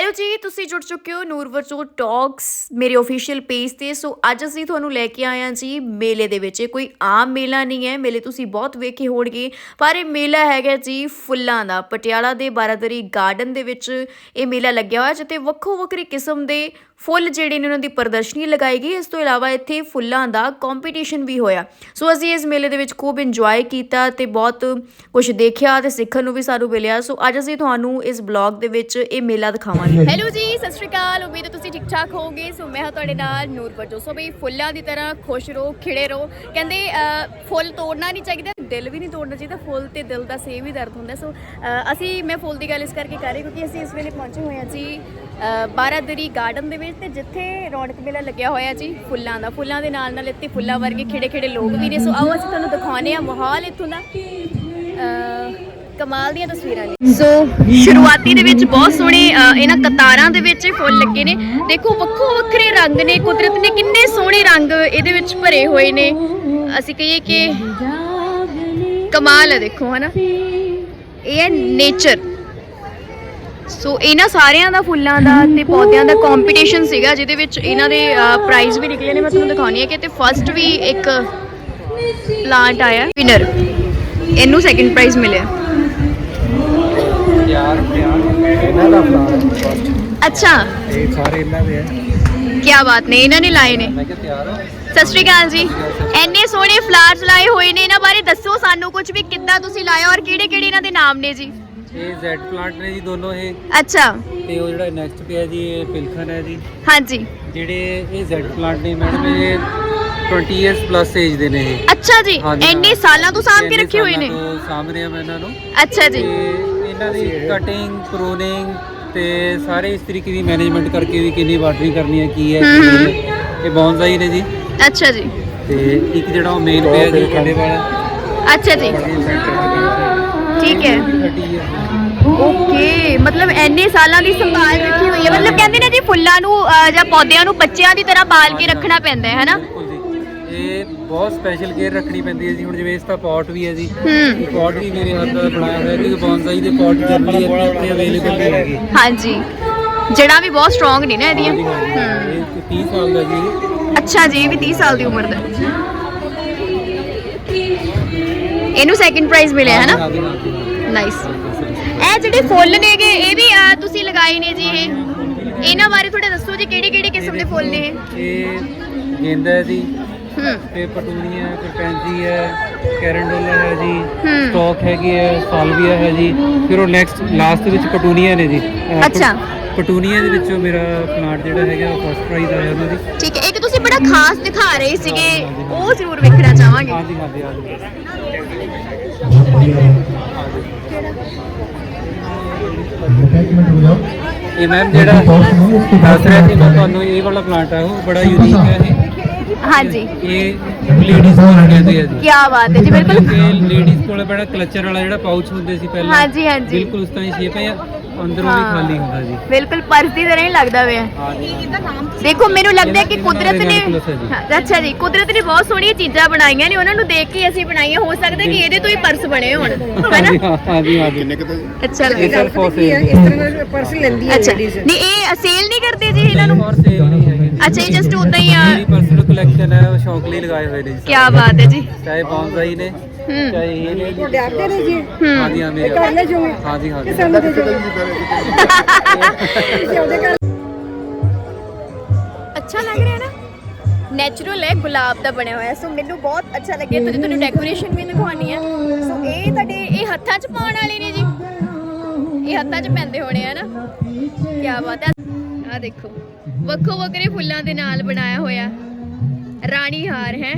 Hello ਜੀ, ਤੁਸੀਂ ਜੁੜ ਚੁੱਕੇ ਹੋ ਨੂਰ ਵਰਚੋ ਟਾਕਸ ਮੇਰੇ ਅਫੀਸ਼ੀਅਲ ਪੇਜ ਤੇ। ਸੋ ਅੱਜ ਅਸੀਂ ਤੁਹਾਨੂੰ ਲੈ ਕੇ ਆਏ ਹਾਂ ਜੀ ਮੇਲੇ ਦੇ ਵਿੱਚ। ਇਹ ਕੋਈ ਆਮ ਮੇਲਾ ਨਹੀਂ ਹੈ। ਮੇਲੇ ਤੁਸੀਂ ਬਹੁਤ ਵੇਖੇ ਹੋਣਗੇ। ਪਰ ਇਹ ਮੇਲਾ ਹੈਗਾ ਜੀ ਫੁੱਲਾਂ ਦਾ। ਪਟਿਆਲਾ ਦੇ ਬਾਰਾਦਰੀ ਗਾਰਡਨ ਦੇ ਵਿੱਚ ਇਹ ਮੇਲਾ ਲੱਗਿਆ ਹੋਇਆ, ਜਿੱਥੇ ਵੱਖੋ ਵੱਖਰੀ ਕਿਸਮ ਦੇ ਫੁੱਲ ਜਿਹੜੇ ਨੇ ਉਹਨਾਂ ਦੀ ਪ੍ਰਦਰਸ਼ਨੀ ਲਗਾਈ ਗਈ। ਇਸ ਤੋਂ ਇਲਾਵਾ ਇੱਥੇ ਫੁੱਲਾਂ ਦਾ ਕੰਪੀਟੀਸ਼ਨ ਵੀ ਹੋਇਆ। ਸੋ ਅਸੀਂ ਇਸ ਮੇਲੇ ਦੇ ਵਿੱਚ ਖੂਬ ਇੰਜੋਏ ਕੀਤਾ ਤੇ ਬਹੁਤ ਕੁਝ ਦੇਖਿਆ ਤੇ ਸਿੱਖਣ ਨੂੰ ਵੀ ਸਾਨੂੰ ਮਿਲਿਆ। ਸੋ ਅੱਜ ਅਸੀਂ ਤੁਹਾਨੂੰ ਇਸ ਬਲੌਗ ਦੇ ਵਿੱਚ ਇਹ ਮੇਲਾ ਦਿਖਾਵਾਂਗੇ। ਹੈਲੋ ਜੀ, ਸਤਿ ਸ਼੍ਰੀ ਅਕਾਲ। ਉਮੀਦ ਹੈ ਤੁਸੀਂ ਠੀਕ ਠਾਕ ਹੋਵੋਗੇ। ਸੋ ਮੈਂ ਹਾਂ ਤੁਹਾਡੇ ਨਾਲ ਨੂਰ ਵਜੋ। ਸੋ ਬਈ ਫੁੱਲਾਂ ਦੀ ਤਰ੍ਹਾਂ ਖੁਸ਼ ਰਹੋ, ਖਿੜੇ ਰਹੋ। ਕਹਿੰਦੇ ਫੁੱਲ ਤੋੜਨਾ ਨਹੀਂ ਚਾਹੀਦਾ। ਦਿਲ ਵੀ ਨਹੀਂ ਤੋੜਨਾ ਚਾਹੀਦਾ ਫੁੱਲ ਤੇ ਦਿਲ ਦਾ ਸੇਮ ਹੀ ਦਰਦ ਹੁੰਦਾ। ਸੋ ਅਸੀਂ ਮੈਂ ਫੁੱਲ ਦੀ ਗੱਲ ਇਸ ਕਰਕੇ ਕਰ ਰਹੀ ਕਿਉਂਕਿ ਅਸੀਂ ਇਸ ਵੇਲੇ ਪਹੁੰਚੇ ਹੋਏ ਹਾਂ ਜੀ ਬਾਰਾਦਰੀ ਗਾਰਡਨ ਦੇ ਵਿੱਚ ਤੇ ਜਿੱਥੇ ਰੌਣਕ ਮੇਲਾ ਲੱਗਿਆ ਹੋਇਆ ਜੀ ਫੁੱਲਾਂ ਦਾ। ਫੁੱਲਾਂ ਦੇ ਨਾਲ ਨਾਲ ਇੱਥੇ ਫੁੱਲਾਂ ਵਰਗੇ ਖਿੜੇ ਖਿੜੇ ਲੋਕ ਵੀ ਨੇ। ਸੋ ਆਓ ਅਸੀਂ ਤੁਹਾਨੂੰ ਦਿਖਾਉਂਦੇ ਆ ਮਾਹੌਲ ਇੱਥੋਂ ਦਾ। ਅਹ, ਕਮਾਲ ਦੀਆਂ ਤਸਵੀਰਾਂ ਨੇ। ਸੋ ਸ਼ੁਰੂਆਤੀ ਦੇ ਵਿੱਚ ਬਹੁਤ ਸੋਹਣੇ ਇਹਨਾਂ ਕਤਾਰਾਂ ਦੇ ਵਿੱਚ ਫੁੱਲ ਲੱਗੇ ਨੇ। ਦੇਖੋ ਵੱਖੋ ਵੱਖਰੇ ਰੰਗ ਨੇ ਕੁਦਰਤ ਨੇ ਕਿੰਨੇ ਸੋਹਣੇ ਰੰਗ ਇਹਦੇ ਵਿੱਚ ਭਰੇ ਹੋਏ ਨੇ। ਅਸੀਂ ਕਹੀਏ ਕਿ ਕਮਾਲ ਹੈ, ਦੇਖੋ, ਹਨਾ? ਇਹ ਹੈ ਨੇਚਰ ਸੋ ਇਹਨਾਂ ਸਾਰਿਆਂ ਦਾ ਫੁੱਲਾਂ ਦਾ ਤੇ ਪੌਦਿਆਂ ਦਾ ਕੰਪੀਟੀਸ਼ਨ ਸੀਗਾ, ਜਿਹਦੇ ਵਿੱਚ ਇਹਨਾਂ ਦੇ ਪ੍ਰਾਈਜ਼ ਵੀ ਨਿਕਲੇ ਨੇ, ਮੈਂ ਤੁਹਾਨੂੰ ਦਿਖਾਉਣੀ ਹੈ ਕਿ ਤੇ ਫਰਸਟ ਵੀ ਇੱਕ ਪਲਾਂਟ ਆਇਆ ਵਿਨਰ ਇਹਨੂੰ ਸੈਕਿੰਡ ਪ੍ਰਾਈਜ਼ ਮਿਲਿਆ। ਪਿਆਰ ਪਿਆਰ। ਇਹਨਾਂ ਦਾ ਪਲਾਨ ਅੱਛਾ। ਇਹ ਸਾਰੇ ਇਹਨਾਂ ਦੇ ਆ। ਕੀ ਬਾਤ ਨੇ ਇਹਨਾਂ ਨੇ ਲਾਏ ਨੇ। ਮੈਂ ਕਿਹਾ ਤਿਆਰ ਹੋ ਸਤਿ ਸ਼੍ਰੀ ਅਕਾਲ ਜੀ। ਐਨੇ ਸੋਹਣੇ ਫਲਾਵਰਸ ਲਾਏ ਹੋਏ ਨੇ ਇਹਨਾਂ ਬਾਰੇ ਦੱਸੋ ਸਾਨੂੰ ਕੁਝ ਵੀ ਕਿੱਦਾਂ ਤੁਸੀਂ ਲਾਇਆ ਔਰ ਕਿਹੜੇ ਕਿਹੜੇ ਇਹਨਾਂ ਦੇ ਨਾਮ ਨੇ ਜੀ? ਇਹ ਜ਼ੈਡ ਪਲਾਂਟ ਨੇ ਜੀ ਦੋਨੋਂ ਇਹ। ਅੱਛਾ। ਤੇ ਉਹ ਜਿਹੜਾ ਨੈਕਸਟ ਪਿਆ ਜੀ ਇਹ ਪਿਲਖਨ ਹੈ ਜੀ। ਹਾਂਜੀ। ਜਿਹੜੇ ਇਹ ਜ਼ੈਡ ਪਲਾਂਟ ਨੇ ਮੈਡਮ ਇਹ 20 ਇਅਰਸ ਪਲੱਸ ਏਜ ਦੇ ਨੇ ਇਹ। ਅੱਛਾ ਜੀ ਹਾਂਜੀ, ਐਨੇ ਹਾਂ। ਸਾਲਾਂ ਤੋਂ ਸਾਂਭ ਕੇ ਰੱਖੇ ਹੋਏ ਨੇ। ਤੋਂ ਸਾਂਭ ਰਿਹਾ ਮੈਂ ਇਹਨਾਂ ਨੂੰ। ਅੱਛਾ ਤੇ ਜੀ ਇਹਨਾਂ ਦੀ ਕਟਿੰਗ ਪ੍ਰੂਨਿੰਗ ਤੇ ਸਾਰੇ ਇਸ ਤਰੀਕੇ ਦੀ ਮੈਨੇਜਮੈਂਟ ਕਰਕੇ ਵੀ ਕਿੰਨੀ ਵਾਟਰਿੰਗ ਕਰਨੀ ਹੈ ਕੀ ਹੈ ਕੀ ਨਹੀਂ ਹੈ। ਇਹ ਬੌਨਸਾਈ ਨੇ ਜੀ। ਅੱਛਾ ਜੀ। ਤੇ ਇੱਕ ਜਿਹੜਾ ਉਹ ਮੇਨ ਪਿਆ ਜੀ ਖੰਡੇ ਵਾਲਾ। ਅੱਛਾ ਜੀ। ਠੀਕ ਹੈ। 30 ਹੈ। ਓਕੇ ਮਤਲਬ ਐਨੇ ਸਾਲਾਂ ਦੀ ਸੰਭਾਲ ਰੱਖੀ ਹੋਈ ਹੈ। ਮਤਲਬ ਕਹਿੰਦੇ ਨੇ ਜੀ ਫੁੱਲਾਂ ਨੂੰ ਅਹ, ਜਾਂ ਪੌਦਿਆਂ ਨੂੰ ਬੱਚਿਆਂ ਦੀ ਤਰ੍ਹਾਂ ਪਾਲ ਕੇ ਰੱਖਣਾ ਪੈਂਦਾ ਹੈ ਹਨਾ? ਬਿਲਕੁਲ ਜੀ। ਇਹ ਬਹੁਤ ਸਪੈਸ਼ਲ ਕੇਅਰ ਰੱਖਣੀ ਪੈਂਦੀ ਹੈ ਜੀ। ਹੁਣ ਜਿਵੇਂ ਇਸ ਦਾ ਪੌਟ ਵੀ ਹੈ ਜੀ। ਹੂੰ। ਪੌਟ ਵੀ ਮੇਰੇ ਹੱਥ ਦਾ ਬਣਾਇਆ ਹੋਇਆ ਕਿਉਂਕਿ ਬੌਨਸਾਈ ਦੇ ਪੌਟ ਜਨਰਲੀ ਇੱਥੇ ਅਵੇਲੇਬਲ ਨਹੀਂ ਹੈਗੇ। ਹਾਂਜੀ। ਜੜਾਂ ਵੀ ਬਹੁਤ ਸਟਰੋਂਗ ਨੇ ਨਾ ਇਹਦੀਆਂ। ਹੂੰ। ਇਹ 30 ਸਾਲ ਦਾ ਜੀ। ਅੱਛਾ ਜੀ ਇਹ ਵੀ 30 ਸਾਲ ਦੀ ਉਮਰ ਦਾ। ਇਹਨੂੰ ਸੈਕਿੰਡ ਪ੍ਰਾਈਜ਼ ਮਿਲਿਆ ਹੈ ਨਾ। ਨਾਈਸ ਇਹ ਜਿਹੜੇ ਫੁੱਲ ਨੇਗੇ ਇਹ ਵੀ ਤੁਸੀਂ ਲਗਾਏ ਨੇ ਜੀ ਇਹ। ਇਹਨਾਂ ਬਾਰੇ ਥੋੜਾ ਦੱਸੋ ਜੀ ਕਿਹੜੇ ਕਿਹੜੇ ਕਿਸਮ ਦੇ ਫੁੱਲ ਨੇ ਇਹ ਗੇਂਦਾ ਹੈ ਜੀ। ਤੇ ਪਟੂਨੀਆ ਕਰਪੈਂਜੀ ਹੈ ਕੈਰੰਡੋਲਾ ਹੈ ਜੀ ਹੂੰ। ਸਟਾਕ ਹੈਗੀ ਹੈ ਸਾਲਵੀਆ ਹੈ ਜੀ ਫਿਰ ਉਹ ਨੈਕਸਟ ਲਾਸਟ ਵਿੱਚ ਪਟੂਨੀਆ ਨੇ ਜੀ। ਅਹ, ਅੱਛਾ। ਪਟੂਨੀਆ ਦੇ ਵਿੱਚੋਂ ਮੇਰਾ ਪਲਾਂਟ ਜਿਹੜਾ ਹੈਗਾ ਉਹ ਫਸਟ ਪ੍ਰਾਈਜ਼ ਆਇਆ ਉਹਨਾਂ ਦੀ। ਠੀਕ ਹੈ ਇੱਕ ਤੁਸੀਂ ਬੜਾ ਖਾਸ ਦਿਖਾ ਰਹੇ ਸੀਗੇ ਉਹ ਜ਼ਰੂਰ ਵੇਖਣਾ ਚਾਹਾਂਗੇ। ਹਾਂਜੀ ਹਾਂਜੀ ਹਾਂਜੀ ਇਹ ਮੈਮ ਜਿਹੜਾ ਦੱਸ ਰਿਹਾ ਸੀ ਮੈਂ ਤੁਹਾਨੂੰ ਇਹ ਵਾਲਾ ਪਲਾਂਟ ਹੈ ਉਹ ਬੜਾ ਯੂਨੀਕ ਹੈ ਇਹ। ਹਾਂਜੀ। ਇਹ ਲੇਡੀਜ਼ ਕੋਲ ਕਹਿੰਦੇ ਆ ਜੀ। ਕੀ ਬਾਤ ਹੈ ਜੀ ਬਿਲਕੁਲ। ਲੇਡੀਜ਼ ਕੋਲ ਬੜਾ ਕਲਚਰ ਵਾਲਾ ਜਿਹੜਾ ਪਾਊਚ ਹੁੰਦੇ ਸੀ ਪਹਿਲਾਂ। ਹਾਂਜੀ ਹਾਂਜੀ। ਬਿਲਕੁਲ ਉਸ ਤਰ੍ਹਾਂ ਹੀ ਸ਼ੇਪ ਹੈ ਅੰਦਰੋਂ ਵੀ। ਖਾਲੀ ਹੁੰਦਾ ਜੀ। ਬਿਲਕੁਲ ਪਰਸ ਦੀ ਤਰ੍ਹਾਂ ਹੀ ਲੱਗਦਾ ਵੇ। ਦੇਖੋ ਮੈਨੂੰ ਲੱਗਦਾ ਕਿ ਕੁਦਰਤ ਨੇ ਅੱਛਾ ਜੀ ਕੁਦਰਤ ਨੇ ਬਹੁਤ ਸੋਹਣੀਆਂ ਚੀਜ਼ਾਂ ਬਣਾਈਆਂ ਨੇ ਉਹਨਾਂ ਨੂੰ ਦੇਖ ਕੇ ਅਸੀਂ ਬਣਾਈਆਂ ਹੋ ਸਕਦਾ ਕਿ ਇਹਦੇ ਤੋਂ ਹੀ ਪਰਸ ਬਣੇ ਹੋਣ ਹੈਨਾ ਹਾਂ, ਹਾਂਜੀ ਹਾਂਜੀ। ਅੱਛਾ। ਇਹ ਲੱਗਦਾ ਸਰ ਫॉर ਸੇਲ ਇਸ ਤਰ੍ਹਾਂ ਦਾ ਪਰਸ ਲੈਂਦੀ ਹੈ ਅੱਛਾ। ਨਹੀਂ ਇਹ ਸੇਲ ਨਹੀਂ ਕਰਦੇ ਜੀ ਇਹਨਾਂ ਨੂੰ? ਸੇਲ ਨਹੀਂ ਹੈਗੇ ਜੀ। ਅੱਛਾ ਇਹ ਜਸਟ ਉਦਾਂ ਹੀ ਆ। ਪਰਸਨਲ ਕਲੈਕਸ਼ਨ ਹੈ ਸ਼ੌਕ ਲਈ ਲਗਾਏ ਹੋਏ ਨੇ ਜੀ। ਕੀ ਬਾਤ ਹੈ ਜੀ। ਚਾਹੇ ਬੌਨਸਾਈ ਨੇ ਜੀ? ਹਾਂਜੀ ਇਹ ਕਰ ਲੈ ਜੋਗੇ ਹਾਂਜੀ ਹਾਂਜੀ। ਦੇ ਤੁਸੀਂ ਅੱਛਾ ਲੱਗ ਰਿਹਾ ਨਾ? ਨੈਚੁਰਲ ਹੈ ਗੁਲਾਬ ਦਾ ਬਣਿਆ ਹੋਇਆ। ਸੋ ਮੈਨੂੰ ਬਹੁਤ ਅੱਛਾ ਲੱਗਿਆ। ਤੇ ਤੁਹਾਨੂੰ ਡੈਕੋਰੇਸ਼ਨ ਵੀ ਦਿਖਾਉਣੀ ਹੈ ਸੋ ਇਹ ਤੁਹਾਡੇ ਇਹ ਹੱਥਾਂ 'ਚ ਪਾਉਣ ਵਾਲੇ ਨੇ ਜੀ। ਇਹ ਹੱਥਾਂ 'ਚ ਪੈਂਦੇ ਹੋਣੇ ਆ ਨਾ। ਕੀ ਬਾਤ ਹੈ। ਆ ਦੇਖੋ। ਵੱਖੋ ਵੱਖਰੇ ਫੁੱਲਾਂ ਦੇ ਨਾਲ ਬਣਾਇਆ ਹੋਇਆ। ਰਾਣੀ ਹਾਰ ਹੈ।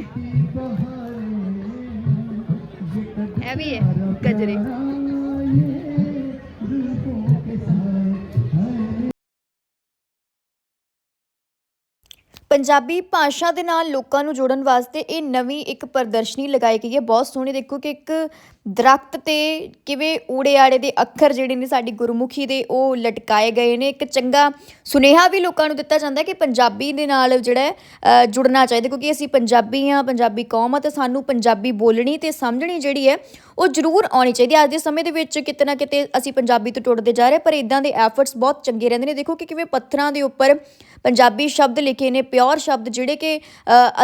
ਵੀ ਹੈ ਗਜਰੇ। ਪੰਜਾਬੀ ਭਾਸ਼ਾ ਦੇ ਨਾਲ ਲੋਕਾਂ ਨੂੰ ਜੋੜਨ ਵਾਸਤੇ ਇਹ ਨਵੀਂ ਇੱਕ ਪ੍ਰਦਰਸ਼ਨੀ ਲਗਾਈ ਗਈ ਹੈ। ਬਹੁਤ ਸੋਹਣੀ ਦੇਖੋ ਕਿ ਇੱਕ ਦਰਖਤ ਤੇ ਕਿਵੇਂ ਊੜੇ ਆੜੇ ਦੇ ਅੱਖਰ ਜਿਹੜੇ ਨੇ ਸਾਡੀ ਗੁਰਮੁਖੀ ਦੇ ਉਹ ਲਟਕਾਏ ਗਏ ਨੇ। ਇੱਕ ਚੰਗਾ ਸੁਨੇਹਾ ਵੀ ਲੋਕਾਂ ਨੂੰ ਦਿੱਤਾ ਜਾਂਦਾ ਕਿ ਪੰਜਾਬੀ ਦੇ ਨਾਲ ਜਿਹੜਾ ਜੁੜਨਾ ਚਾਹੀਦਾ ਕਿਉਂਕਿ ਅਸੀਂ ਪੰਜਾਬੀ ਹਾਂ, ਪੰਜਾਬੀ ਕੌਮ ਆ ਤੇ ਸਾਨੂੰ ਪੰਜਾਬੀ ਬੋਲਣੀ ਤੇ ਸਮਝਣੀ ਜਿਹੜੀ ਹੈ ਉਹ ਜ਼ਰੂਰ ਆਉਣੀ ਚਾਹੀਦੀ ਹੈ। ਅੱਜ ਦੇ ਸਮੇਂ ਦੇ ਵਿੱਚ ਕਿਤੇ ਨਾ ਕਿਤੇ ਅਸੀਂ ਪੰਜਾਬੀ ਤੋਂ ਟੁੱਟਦੇ ਜਾ ਰਹੇ ਪਰ ਇਦਾਂ ਦੇ ਐਫਰਟਸ ਬਹੁਤ ਚੰਗੇ ਰਹਿੰਦੇ ਨੇ। ਦੇਖੋ ਕਿ ਕਿਵੇਂ ਪੱਥਰਾਂ ਦੇ ਉੱਪਰ ਪੰਜਾਬੀ ਸ਼ਬਦ ਲਿਖੇ ਨੇ ਪਿਓਰ ਸ਼ਬਦ ਜਿਹੜੇ ਕਿ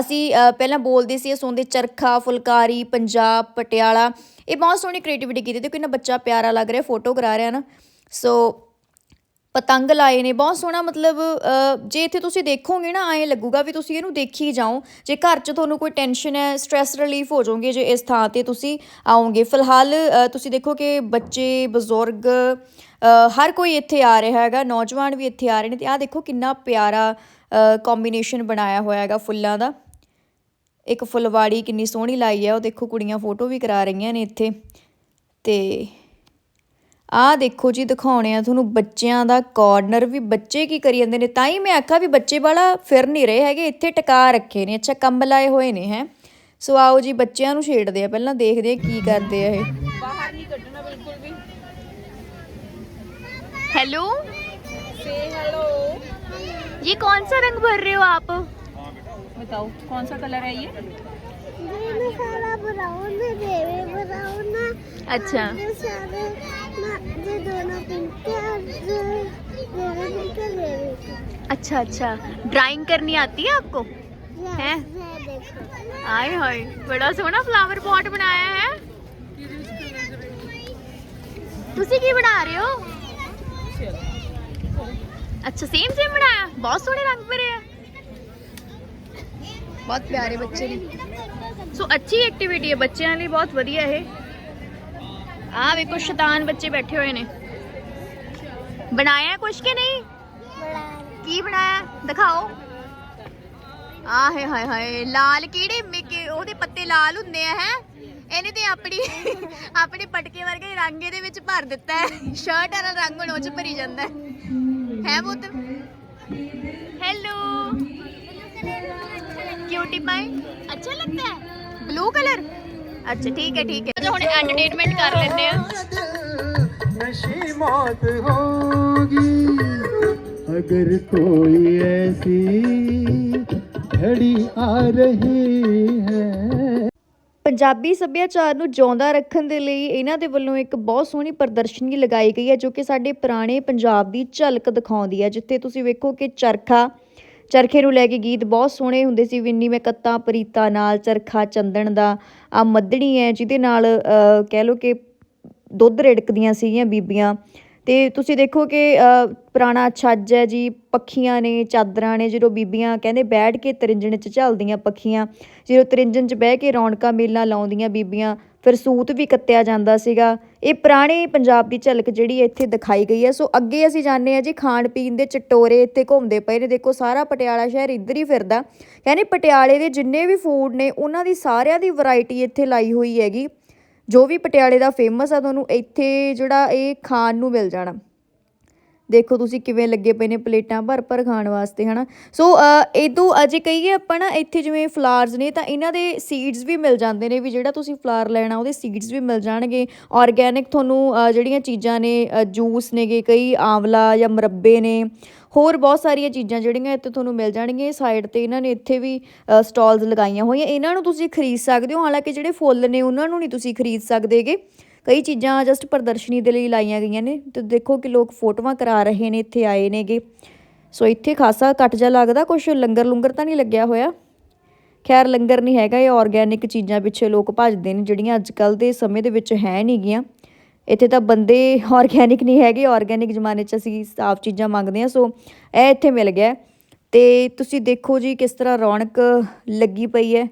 ਅਸੀਂ ਪਹਿਲਾਂ ਬੋਲਦੇ ਸੀ ਸੌਂਦੇ ਚਰਖਾ, ਫੁਲਕਾਰੀ, ਪੰਜਾਬ, ਪਟਿਆਲਾ। ਇਹ ਬਹੁਤ ਸੋਹਣੀ ਕ੍ਰੀਏਟੀਵਿਟੀ ਕੀਤੀ ਤੇ ਕਿੰਨਾ ਬੱਚਾ ਪਿਆਰਾ ਲੱਗ ਰਿਹਾ ਫੋਟੋ ਕਰਾ ਰਿਹਾ ਨਾ। ਸੋ ਪਤੰਗ ਲਾਏ ਨੇ, ਬਹੁਤ ਸੋਹਣਾ ਮਤਲਬ ਜੇ ਇੱਥੇ ਤੁਸੀਂ ਦੇਖੋਗੇ ਨਾ, ਐਂ ਲੱਗੂਗਾ ਵੀ ਤੁਸੀਂ ਇਹਨੂੰ ਦੇਖੀ ਜਾਓ। ਜੇ ਘਰ 'ਚ ਤੁਹਾਨੂੰ ਕੋਈ ਟੈਨਸ਼ਨ ਹੈ ਸਟ੍ਰੈਸ ਰਿਲੀਫ ਹੋ ਜਾਓਗੇ, ਜੇ ਇਸ ਥਾਂ ਤੇ ਤੁਸੀਂ ਆਓਗੇ। ਫਿਲਹਾਲ ਤੁਸੀਂ ਦੇਖੋ ਕਿ ਬੱਚੇ, ਬਜ਼ੁਰਗ ਹਰ ਕੋਈ ਇੱਥੇ ਆ ਰਿਹਾ ਹੈਗਾ, ਨੌਜਵਾਨ ਵੀ ਇੱਥੇ ਆ ਰਹੇ ਨੇ ਤੇ ਆਹ ਦੇਖੋ ਕਿੰਨਾ ਪਿਆਰਾ ਕੰਬੀਨੇਸ਼ਨ ਬਣਾਇਆ ਹੋਇਆ ਹੈਗਾ ਫੁੱਲਾਂ ਦਾ। ਇੱਕ ਫੁਲਵਾੜੀ ਕਿੰਨੀ ਸੋਹਣੀ ਲਾਈ ਹੈ, ਉਹ ਦੇਖੋ ਕੁੜੀਆਂ ਫੋਟੋ ਵੀ ਕਰਾ ਰਹੀਆਂ ਨੇ ਇੱਥੇ। ਤੇ ਆਹ ਦੇਖੋ ਜੀ ਦਿਖਾਉਣੇ ਆ ਤੁਹਾਨੂੰ ਬੱਚਿਆਂ ਦਾ ਕਾਰਨਰ ਵੀ, ਬੱਚੇ ਕੀ ਕਰੀ ਜਾਂਦੇ ਨੇ? ਤਾਂ ਹੀ ਮੈਂ ਆਖਾਂ ਵੀ ਬੱਚੇ ਵਾਲਾ ਫਿਰ ਨਹੀਂ ਰਹੇ ਹੈਗੇ, ਇੱਥੇ ਟਿਕਾ ਰੱਖੇ ਨੇ, ਅੱਛਾ ਕੰਮ ਲਾਏ ਹੋਏ ਨੇ, ਹੈ। ਸੋ ਆਓ ਜੀ ਬੱਚਿਆਂ ਨੂੰ ਛੇੜਦੇ ਆ, ਪਹਿਲਾਂ ਦੇਖਦੇ ਆ ਕੀ ਕਰਦੇ ਆ ਇਹ। हेलो से हेलो ये कौन सा रंग भर रहे हो आप बताओ कौन सा कलर है ये ये सारा ब्राउन है देवे ब्राउन है अच्छा ये सारे ना ये दोनों पिंक है और ये देवे पिंक है देवे पिंक अच्छा अच्छा ड्राइंग करनी आती है आपको ये हैं? ये देखो आए हाय बड़ा सोहना फ्लावर पॉट बनाया है ਤੁਸੀਂ ਕੀ ਬਣਾ ਰਹੇ ਹੋ ਅੱਛਾ ਸੇਮ ਸੇਮ ਬਣਾਇਆ? ਬਹੁਤ ਸੋਹਣੇ ਰੰਗ ਭਰੇ ਆ। ਬਹੁਤ ਪਿਆਰੇ ਬੱਚੇ ਨੇ। ਸੋ ਅੱਛੀ ਐਕਟੀਵਿਟੀ ਹੈ ਬੱਚਿਆਂ ਲਈ ਬਹੁਤ ਵਧੀਆ ਇਹ। ਆਹ ਵੇਖੋ ਸ਼ੈਤਾਨ ਬੱਚੇ ਬੈਠੇ ਹੋਏ ਨੇ। ਬਣਾਇਆ ਕੁਛ ਕਿ ਨਹੀਂ? ਕੀ ਬਣਾਇਆ? ਦਿਖਾਓ। ਆਹੇ ਹਾਏ ਹਾਏ ਲਾਲ ਕਿਹੜੇ ਮਿੱਕੇ ਉਹਦੇ ਪੱਤੇ ਲਾਲ ਹੁੰਦੇ ਆ ਹੈ? ਇਹਨੇ ਤੇ ਆਪਣੀ ਆਪਣੇ ਪਟਕੇ ਵਰਗੇ ਰੰਗ ਇਹਦੇ ਵਿੱਚ ਭਰ ਦਿੱਤਾ ਸ਼ਰਟ ਵਾਲਾ ਰੰਗ ਉਹ ਚ ਭਰੀ ਜਾਂਦਾ ਹੈ। ਬੁੱਤ ਹੈਲੋ ਕਿਊਟੀ ਪਾਈ ਅੱਛਾ ਲੱਗਦਾ ਹੈ। ਬਲੂ ਕਲਰ ਅੱਛਾ, ਠੀਕ ਹੈ ਠੀਕ ਹੈ। ਹੁਣ ਐਂਟਰਟੇਨਮੈਂਟ ਕਰ ਲੈਂਦੇ ਆ ਨਸ਼ੀ ਮੌਤ ਹੋਗੀ ਅਗਰ ਕੋਈ ਐਸੀ ਘੜੀ ਆ ਰਹੀ ਹੈ ਪੰਜਾਬੀ ਸੱਭਿਆਚਾਰ ਨੂੰ ਜਿਉਂਦਾ ਰੱਖਣ ਦੇ ਲਈ ਇਹਨਾਂ ਦੇ ਵੱਲੋਂ ਇੱਕ ਬਹੁਤ ਸੋਹਣੀ ਪ੍ਰਦਰਸ਼ਨੀ ਲਗਾਈ ਗਈ ਹੈ ਜੋ ਕਿ ਸਾਡੇ ਪੁਰਾਣੇ ਪੰਜਾਬ ਦੀ ਝਲਕ ਦਿਖਾਉਂਦੀ ਹੈ, ਜਿੱਥੇ ਤੁਸੀਂ ਵੇਖੋ ਕਿ ਚਰਖਾ, ਚਰਖੇ ਨੂੰ ਲੈ ਕੇ ਗੀਤ ਬਹੁਤ ਸੋਹਣੇ ਹੁੰਦੇ ਸੀ, ਵਿੰਨੀ ਮੈਂ ਕੱਤਾਂ ਪ੍ਰੀਤਾ ਨਾਲ, ਚਰਖਾ ਚੰਦਣ ਦਾ ਆ ਮੱਧਣੀ ਹੈ ਜਿਹਦੇ ਨਾਲ ਕਹਿ ਲਓ ਕਿ ਦੁੱਧ ਰਿੜਕਦੀਆਂ ਸੀਗੀਆਂ ਬੀਬੀਆਂ ਅਤੇ ਤੁਸੀਂ ਦੇਖੋ ਕਿ ਪੁਰਾਣਾ ਛੱਜ ਹੈ ਜੀ, ਪੱਖੀਆਂ ਨੇ, ਚਾਦਰਾਂ ਨੇ, ਜਦੋਂ ਬੀਬੀਆਂ ਕਹਿੰਦੇ ਬੈਠ ਕੇ ਤਰਿੰਜਣ 'ਚ ਝੱਲਦੀਆਂ ਪੱਖੀਆਂ, ਜਦੋਂ ਤਰਿੰਜਣ 'ਚ ਬਹਿ ਕੇ ਰੌਣਕਾਂ ਮੇਲਾ ਲਾਉਂਦੀਆਂ ਬੀਬੀਆਂ, ਫਿਰ ਸੂਤ ਵੀ ਕੱਤਿਆ ਜਾਂਦਾ ਸੀਗਾ। ਇਹ ਪੁਰਾਣੇ ਪੰਜਾਬ ਦੀ ਝਲਕ ਜਿਹੜੀ ਇੱਥੇ ਦਿਖਾਈ ਗਈ ਹੈ। ਸੋ ਅੱਗੇ ਅਸੀਂ ਜਾਣਦੇ ਹਾਂ ਜੀ ਖਾਣ ਪੀਣ ਦੇ ਚਟੋਰੇ, ਇੱਥੇ ਘੁੰਮਦੇ ਪਏ ਨੇ। ਦੇਖੋ ਸਾਰਾ ਪਟਿਆਲਾ ਸ਼ਹਿਰ ਇੱਧਰ ਹੀ ਫਿਰਦਾ। ਕਹਿੰਦੇ ਪਟਿਆਲੇ ਦੇ ਜਿੰਨੇ ਵੀ ਫੂਡ ਨੇ, ਉਹਨਾਂ ਦੀ ਸਾਰਿਆਂ ਦੀ ਵੈਰਾਈਟੀ ਇੱਥੇ ਲਾਈ ਹੋਈ ਹੈਗੀ। ਜੋ ਵੀ ਪਟਿਆਲੇ ਦਾ ਫੇਮਸ ਆ ਤੁਹਾਨੂੰ ਇੱਥੇ ਜਿਹੜਾ ਇਹ ਖਾਣ ਨੂੰ ਮਿਲ ਜਾਣਾ। ਦੇਖੋ ਤੁਸੀਂ ਕਿਵੇਂ ਲੱਗੇ ਪਏ ਨੇ ਪਲੇਟਾਂ ਭਰ ਭਰ ਖਾਣ ਵਾਸਤੇ, ਹਨਾ? ਸੋ ਇਦੋਂ ਅਜੇ ਕਹੀਏ ਆਪਾਂ ਨਾ, ਇੱਥੇ ਜਿਵੇਂ ਫਲਾਰਸ ਨੇ, ਤਾਂ ਇਹਨਾਂ ਦੇ ਸੀਡਸ ਵੀ ਮਿਲ ਜਾਂਦੇ ਨੇ ਵੀ ਜਿਹੜਾ ਤੁਸੀਂ ਫਲਾਰ ਲੈਣਾ, ਉਹਦੇ ਸੀਡਸ ਵੀ ਮਿਲ ਜਾਣਗੇ। ਆਰਗੈਨਿਕ ਤੁਹਾਨੂੰ ਜਿਹੜੀਆਂ ਚੀਜ਼ਾਂ ਨੇ ਜੂਸ ਨੇਗੇ, ਕਈ ਆਂਵਲਾ ਜਾਂ ਮੁਰੱਬੇ ਨੇ, ਹੋਰ ਬਹੁਤ ਸਾਰੀਆਂ ਚੀਜ਼ਾਂ ਜਿਹੜੀਆਂ ਇੱਥੇ ਤੁਹਾਨੂੰ ਮਿਲ ਜਾਣਗੀਆਂ। ਸਾਈਡ ਤੇ ਇਹਨਾਂ ਨੇ ਇੱਥੇ ਵੀ ਸਟਾਲਸ ਲਗਾਈਆਂ ਹੋਈਆਂ। ਇਹਨਾਂ ਨੂੰ ਤੁਸੀਂ ਖਰੀਦ ਸਕਦੇ ਹੋ, ਹਾਲਾਂਕਿ ਜਿਹੜੇ ਫੁੱਲ ਨੇ, ਉਹਨਾਂ ਨੂੰ ਨਹੀਂ ਤੁਸੀਂ ਖਰੀਦ ਸਕਦੇਗੇ ਕਈ ਚੀਜ਼ਾਂ ਜਸਟ ਪ੍ਰਦਰਸ਼ਨੀ ਦੇ ਲਈ ਲਾਈਆਂ ਗਈਆਂ ਨੇ। ਤੇ ਦੇਖੋ ਕਿ ਲੋਕ ਫੋਟੋਆਂ ਕਰਾ ਰਹੇ ਨੇ, ਇੱਥੇ ਆਏ ਨੇਗੇ। ਸੋ ਇੱਥੇ ਖਾਸਾ ਘੱਟ ਜਾ ਲੱਗਦਾ ਕੁਝ ਲੰਗਰ ਲੁੰਗਰ ਤਾਂ ਨਹੀਂ ਲੱਗਿਆ ਹੋਇਆ। ਖੈਰ, ਲੰਗਰ ਨਹੀਂ ਹੈਗਾ, ਇਹ ਆਰਗੈਨਿਕ ਚੀਜ਼ਾਂ ਪਿੱਛੇ ਲੋਕ ਭੱਜਦੇ ਨੇ, ਜਿਹੜੀਆਂ ਅੱਜ ਕੱਲ ਦੇ ਸਮੇਂ ਦੇ ਵਿੱਚ ਹੈ ਨਹੀਂ ਗੀਆਂ ਇੱਥੇ ਤਾਂ ਬੰਦੇ ਆਰਗੈਨਿਕ ਨਹੀਂ ਹੈਗੇ ਆਰਗੈਨਿਕ ਜ਼ਮਾਨੇ 'ਚ ਅਸੀਂ ਸਾਫ਼ ਚੀਜ਼ਾਂ ਮੰਗਦੇ ਹਾਂ। ਸੋ ਇਹ ਇੱਥੇ ਮਿਲ ਗਿਆ। ਤੇ ਤੁਸੀਂ ਦੇਖੋ ਜੀ ਕਿਸ ਤਰ੍ਹਾਂ ਰੌਣਕ ਲੱਗੀ ਪਈ ਹੈ।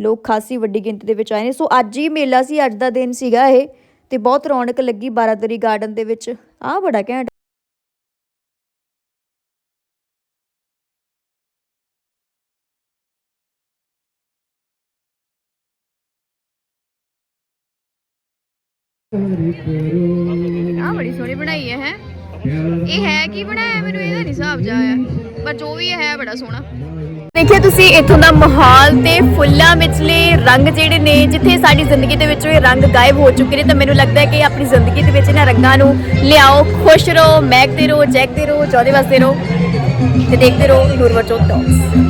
ਲੋਕ ਖਾਸੀ ਵੱਡੀ ਗਿਣਤੀ ਦੇ ਵਿੱਚ ਆਏ ਨੇ। ਸੋ ਅੱਜ ਹੀ ਮੇਲਾ ਸੀ, ਅੱਜ ਦਾ ਦਿਨ ਸੀਗਾ ਇਹ। ਤੇ ਬਹੁਤ ਰੌਣਕ ਲੱਗੀ ਬਾਰਾਦਰੀ ਗਾਰਡਨ ਦੇ ਵਿੱਚ। ਆਹ ਬੜਾ ਘੈਂਟ ਆਹ ਬੜੀ ਸੋਹਣੀ ਬਣਾਈ ਹੈ ਹੈ। ਇਹ ਹੈ ਕੀ ਬਣਾਇਆ? ਮੈਨੂੰ ਇਹਦਾ ਨਹੀਂ ਹਿਸਾਬ ਜਾ ਆਇਆ। ਪਰ ਜੋ ਵੀ ਹੈ, ਬੜਾ ਸੋਹਣਾ। ਦੇਖਿਆ ਤੁਸੀਂ ਇੱਥੋਂ ਦਾ ਮਾਹੌਲ ਤੇ ਫੁੱਲਾਂ ਵਿਚਲੇ ਰੰਗ ਜਿਹੜੇ ਨੇ, ਜਿੱਥੇ ਸਾਡੀ ਜ਼ਿੰਦਗੀ ਦੇ ਵਿੱਚੋਂ ਇਹ ਰੰਗ ਗਾਇਬ ਹੋ ਚੁੱਕੇ ਨੇ, ਤਾਂ ਮੈਨੂੰ ਲੱਗਦਾ ਹੈ ਕਿ ਆਪਣੀ ਜ਼ਿੰਦਗੀ ਦੇ ਵਿੱਚ ਇਹਨਾਂ ਰੰਗਾਂ ਨੂੰ ਲਿਆਓ, ਖੁਸ਼ ਰਹੋ, ਮਹਿਕਦੇ ਰਹੋ, ਜੈਕਦੇ ਰਹੋ ਚਾਹਦੇ ਵਸਦੇ ਰਹੋ ਤੇ ਦੇਖਦੇ ਰਹੋ ਨੂਰਵਰ ਚੌਕ ਟਾਕਸ